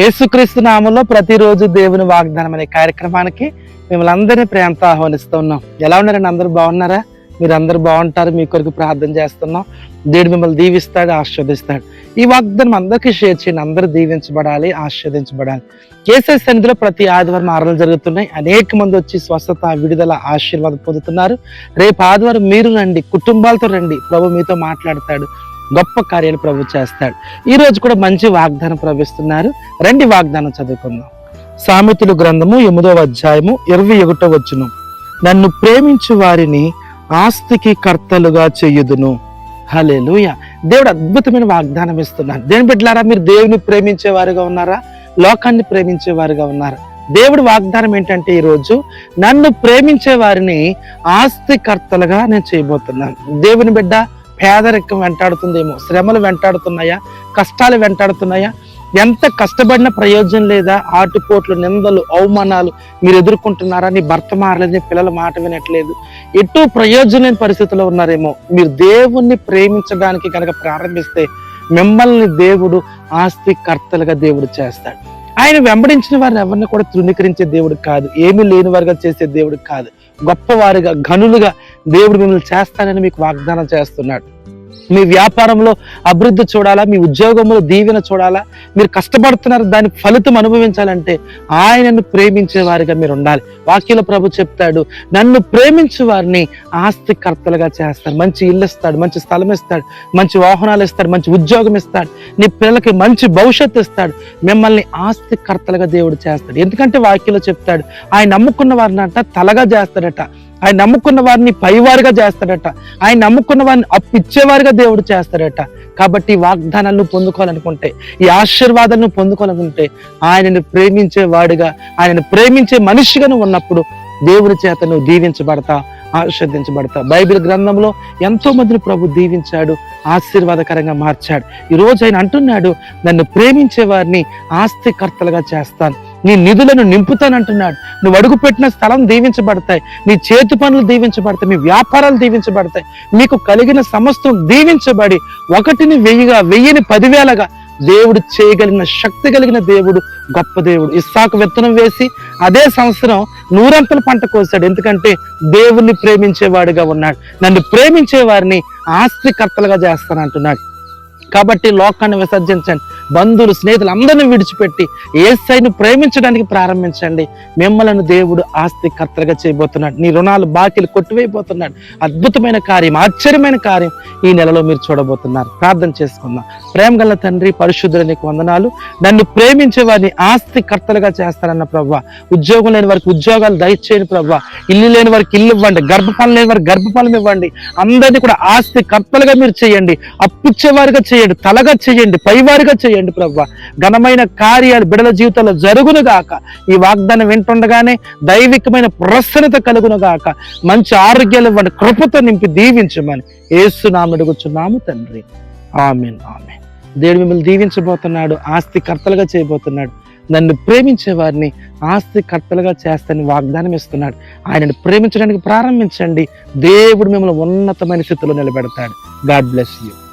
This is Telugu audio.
యేసుక్రీస్తు నామంలో ప్రతిరోజు దేవుని వాగ్దానం అనే కార్యక్రమానికి మిమ్మల్ని అందరినీ ప్రేమతో ఆహ్వానిస్తూ ఉన్నాం. ఎలా ఉన్నారండి? అందరూ బాగున్నారా? మీరు అందరూ బాగుంటారు. మీ కొరకు ప్రార్థన చేస్తున్నాం. దేవుడు మిమ్మల్ని దీవిస్తాడు ఆస్వాదిస్తాడు ఈ వాగ్దానం అందరికీ షేర్ చేయండి. అందరూ దీవించబడాలి ఆస్వాదించబడాలి కేసీ సన్నిధిలో ప్రతి ఆదివారం ఆరాధనలు జరుగుతున్నాయి. అనేక మంది వచ్చి స్వస్థత విడుదల ఆశీర్వాదం పొందుతున్నారు. రేపు ఆదివారం మీరు రండి. కుటుంబాలతో రండి. ప్రభు మీతో మాట్లాడతాడు. గొప్ప కార్యాలు ప్రభు చేస్తాడు. ఈ రోజు కూడా మంచి వాగ్దానం ప్రవేశిస్తున్నారు. రండి వాగ్దానం చదువుకుందాం. సామెతలు గ్రంథము ఎనిమిదవ అధ్యాయము ఇరవై ఒకటో వచ్చును నన్ను ప్రేమించు వారిని ఆస్తికి కర్తలుగా చెయ్యుదును హలేలుయ దేవుడు అద్భుతమైన వాగ్దానం ఇస్తున్నాడు. దేని బిడ్డలారా మీరు దేవుని ప్రేమించే వారుగా ఉన్నారా? లోకాన్ని ప్రేమించే వారుగా ఉన్నారా? దేవుడి వాగ్దానం ఏంటంటే ఈ రోజు నన్ను ప్రేమించే వారిని ఆస్తి కర్తలుగా నేను చేయబోతున్నాను. దేవుని బిడ్డ పేదరికం వెంటాడుతుందేమో శ్రమలు వెంటాడుతున్నాయా కష్టాలు వెంటాడుతున్నాయా ఎంత కష్టపడిన ప్రయోజనం లేదా ఆటుపోట్లు నిందలు అవమానాలు మీరు ఎదుర్కొంటున్నారా నీ భర్త మారలేదు నీ పిల్లల మాట వినట్లేదు. ఎటు ప్రయోజనం లేని పరిస్థితిలో ఉన్నారేమో మీరు దేవుణ్ణి ప్రేమించడానికి కనుక ప్రారంభిస్తే మిమ్మల్ని దేవుడు ఆస్తి కర్తలుగా దేవుడు చేస్తాడు. ఆయన వెంబడించిన వారిని ఎవరిని కూడా తృణీకరించే దేవుడు కాదు ఏమీ లేని వారిగా చేసే దేవుడు కాదు. గొప్పవారిగా ఘనులుగా దేవుడు మిమ్మల్ని చేస్తానని మీకు వాగ్దానం చేస్తున్నాడు. మీ వ్యాపారంలో అభివృద్ధి చూడాలా మీ ఉద్యోగంలో దీవెన చూడాలా మీరు కష్టపడుతున్నారు దాని ఫలితం అనుభవించాలంటే ఆయనను ప్రేమించే వారిగా మీరు ఉండాలి. వాక్యుల ప్రభు చెప్తాడు నన్ను ప్రేమించే వారిని ఆస్తికర్తలుగా చేస్తాడు. మంచి ఇల్లు ఇస్తాడు మంచి స్థలం ఇస్తాడు మంచి వాహనాలు ఇస్తాడు మంచి ఉద్యోగం ఇస్తాడు నీ పిల్లలకి మంచి భవిష్యత్తు ఇస్తాడు. మిమ్మల్ని ఆస్తి కర్తలుగా దేవుడు చేస్తాడు. ఎందుకంటే వాక్యలో చెప్తాడు ఆయన నమ్ముకున్న వారిని అంట తలగా చేస్తాడట. ఆయన నమ్ముకున్న వారిని పైవారుగా చేస్తాడట. ఆయన నమ్ముకున్న వారిని అప్పిచ్చేవారుగా దేవుడు చేస్తాడట. కాబట్టి వాగ్దానాలను పొందుకోవాలనుకుంటే ఈ ఆశీర్వాదాలను పొందుకోవాలనుకుంటే ఆయనను ప్రేమించే వాడిగా ఆయనను ప్రేమించే మనిషిగా ఉన్నప్పుడు దేవుని చేత నువ్వు దీవించబడతా ఆశీర్దించబడతా బైబిల్ గ్రంథంలో ఎంతో మందిని ప్రభు దీవించాడు ఆశీర్వాదకరంగా మార్చాడు. ఈ రోజు ఆయన అంటున్నాడు నన్ను ప్రేమించే వారిని ఆస్తికర్తలుగా చేస్తాను. నీ నిధులను నింపుతానంటున్నాడు. నువ్వు అడుగుపెట్టిన స్థలం దీవించబడతాయి. నీ చేతి పనులు దీవించబడతాయి. మీ వ్యాపారాలు దీవించబడతాయి. మీకు కలిగిన సమస్తం దీవించబడి ఒకటిని వెయ్యిగా వెయ్యిని పదివేలగా దేవుడు చేయగలిగిన శక్తి కలిగిన దేవుడు గొప్ప దేవుడు. ఇస్సాకు విత్తనం వేసి అదే సంవత్సరం నూరంతల పంట కోసాడు. ఎందుకంటే దేవుణ్ణి ప్రేమించేవాడిగా ఉన్నాడు. నన్ను ప్రేమించే వారిని ఆస్తికర్తలుగా చేస్తానంటున్నాడు. కాబట్టి లోకాన్ని విసర్జించండి. బంధువులు స్నేహితులు అందరిని విడిచిపెట్టి ఏసైను ప్రేమించడానికి ప్రారంభించండి. మిమ్మల్ని దేవుడు ఆస్తి కర్తగా చేయబోతున్నాడు. నీ రుణాలు బాకీలు కొట్టివేయబోతున్నాడు. అద్భుతమైన కార్యం ఆశ్చర్యమైన కార్యం ఈ నెలలో మీరు చూడబోతున్నారు. ప్రార్థన చేసుకుందాం. ప్రేమ గల తండ్రి పరిశుద్ధుల నీకు వందనాలు. నన్ను ప్రేమించే వారిని ఆస్తి కర్తలుగా చేస్తానన్న ప్రభావ ఉద్యోగం లేని వారికి ఉద్యోగాలు దయచేయని ప్రభావ ఇల్లు లేని వారికి ఇల్లు ఇవ్వండి. గర్భఫలం లేని వారికి గర్భఫలం ఇవ్వండి. అందరినీ కూడా ఆస్తి కర్తలుగా మీరు చేయండి. అప్పిచ్చేవారుగా చేయండి. తలగా చేయండి. పైవారుగా చేయండి. చేయండి ప్రవ్వ ఘనమైన కార్యాలు బిడల జీవితంలో జరుగును గాక. ఈ వాగ్దానం వింటుండగానే దైవికమైన ప్రసన్నత కలుగును గాక. మంచి ఆరోగ్యాలు ఇవ్వండి కృపతో నింపి దీవించమని ఏసునాము అడుగుచున్నాము తండ్రి. ఆమెన్ ఆమె దేవుడు మిమ్మల్ని దీవించబోతున్నాడు ఆస్తి కర్తలుగా చేయబోతున్నాడు. నన్ను ప్రేమించే వారిని ఆస్తి కర్తలుగా చేస్తానని వాగ్దానం ఇస్తున్నాడు. ఆయనను ప్రేమించడానికి ప్రారంభించండి. దేవుడు మిమ్మల్ని ఉన్నతమైన స్థితిలో నిలబెడతాడు. God bless you.